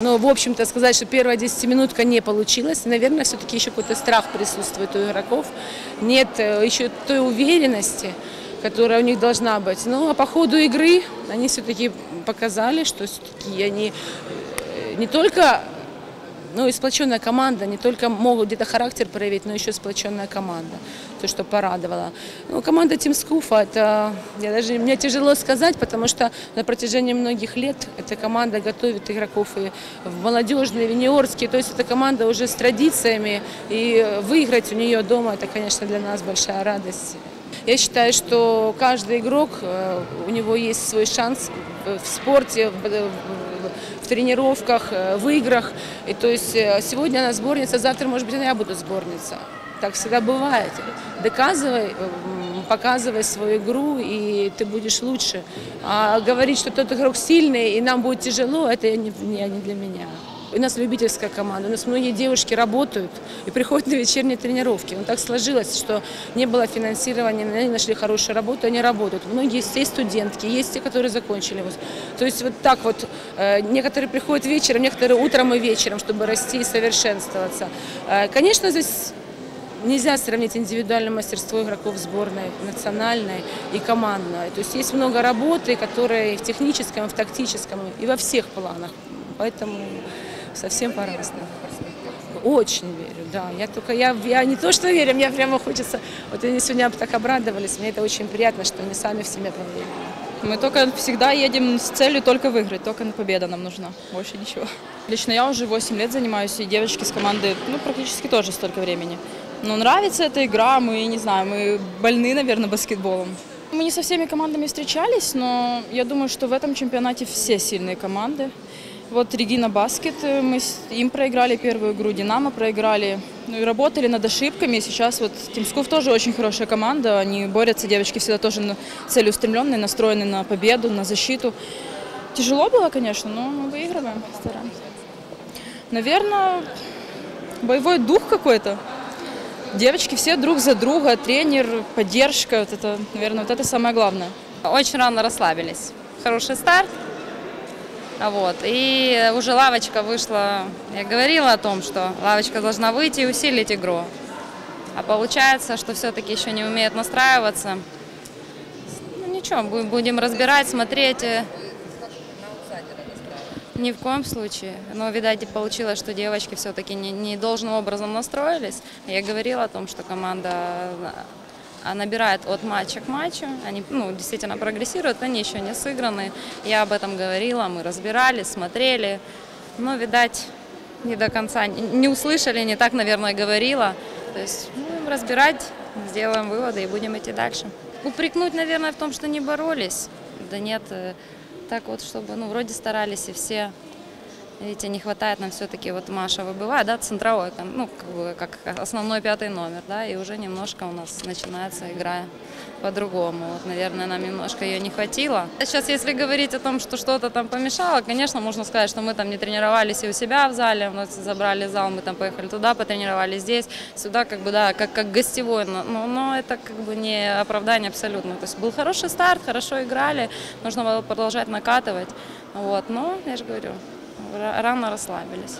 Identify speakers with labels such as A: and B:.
A: Но, в общем-то, сказать, что первая десятиминутка не получилась, наверное, все-таки еще какой-то страх присутствует у игроков. Нет э, еще той уверенности, которая у них должна быть. Ну, а по ходу игры они все-таки показали, что все-таки они э, не только ну, и сплоченная команда, не только могут где-то характер проявить, но еще сплоченная команда, то, что порадовало. Ну, команда Тимскуфа, это, я даже, мне тяжело сказать, потому что на протяжении многих лет эта команда готовит игроков и в молодежные, в юниорские, то есть это команда уже с традициями, и выиграть у нее дома, это, конечно, для нас большая радость. Я считаю, что каждый игрок, э, у него есть свой шанс в спорте, в тренировках, э, в играх. И то есть э, сегодня она сборница, завтра, может быть, я буду сборница. Так всегда бывает. Доказывай, показывай свою игру, и ты будешь лучше. А говорить, что тот игрок сильный, и нам будет тяжело, это не, не для меня. У нас любительская команда, у нас многие девушки работают и приходят на вечерние тренировки. Но так сложилось, что не было финансирования, они нашли хорошую работу, они работают. Многие есть студентки, есть те, которые закончили. То есть вот так вот, э, некоторые приходят вечером, некоторые утром и вечером, чтобы расти и совершенствоваться. Э, конечно, здесь Нельзя сравнить индивидуальное мастерство игроков сборной, национальной и командной. То есть есть много работы, которые в техническом, в тактическом и во всех планах. Поэтому совсем по-разному. Очень верю, да. Я только, я, я не то что верю, мне прямо хочется, вот они сегодня так обрадовались, мне это очень приятно, что они сами в себя поверили.
B: Мы только всегда едем с целью только выиграть, только победа нам нужна, больше ничего. Лично я уже 8 лет занимаюсь, и девочки с команды, ну, практически тоже столько времени. Но нравится эта игра, мы, не знаю, мы больны, наверное, баскетболом. Мы не со всеми командами встречались, но я думаю, что в этом чемпионате все сильные команды. Вот Регина Баскет, э, мы им проиграли первую игру, Динамо проиграли. Ну и работали над ошибками. Сейчас вот Тимскув тоже очень хорошая команда. Они борются, девочки всегда тоже целеустремленные, настроены на победу, на защиту. Тяжело было, конечно, но мы выигрываем, стараемся. Наверное, боевой дух какой-то. Девочки все друг за друга, тренер, поддержка. Вот это, наверное, вот это самое главное.
C: Очень рано расслабились. Хороший старт. Вот. И уже лавочка вышла, я говорила о том, что лавочка должна выйти и усилить игру. А получается, что все-таки еще не умеет настраиваться. Ну ничего, будем разбирать, смотреть. Ни в коем случае. Но, видать, получилось, что девочки все-таки не, не должным образом настроились. Я говорила о том, что команда а набирает от матча к матчу, они ну, действительно прогрессируют, они еще не сыграны. Я об этом говорила, мы разбирали, смотрели, но, видать, не до конца, не услышали, не так, наверное, говорила. То есть будем разбирать, сделаем выводы и будем идти дальше. Упрекнуть, наверное, в том, что не боролись. Да нет, э, так вот, чтобы, ну, вроде старались и все Видите, не хватает нам все-таки, вот Маша выбывает, да, центровой, ну, как бы, как основной пятый номер, да, и уже немножко у нас начинается игра по-другому. Вот, наверное, нам немножко ее не хватило. Сейчас, если говорить о том, что что-то там помешало, конечно, можно сказать, что мы там не тренировались и у себя в зале, мы забрали зал, мы там поехали туда, потренировались здесь, сюда, как бы, да, как, как гостевой, но, но это как бы не оправдание абсолютно. То есть был хороший старт, хорошо играли, нужно было продолжать накатывать, вот, но, я же говорю, рано расслабились.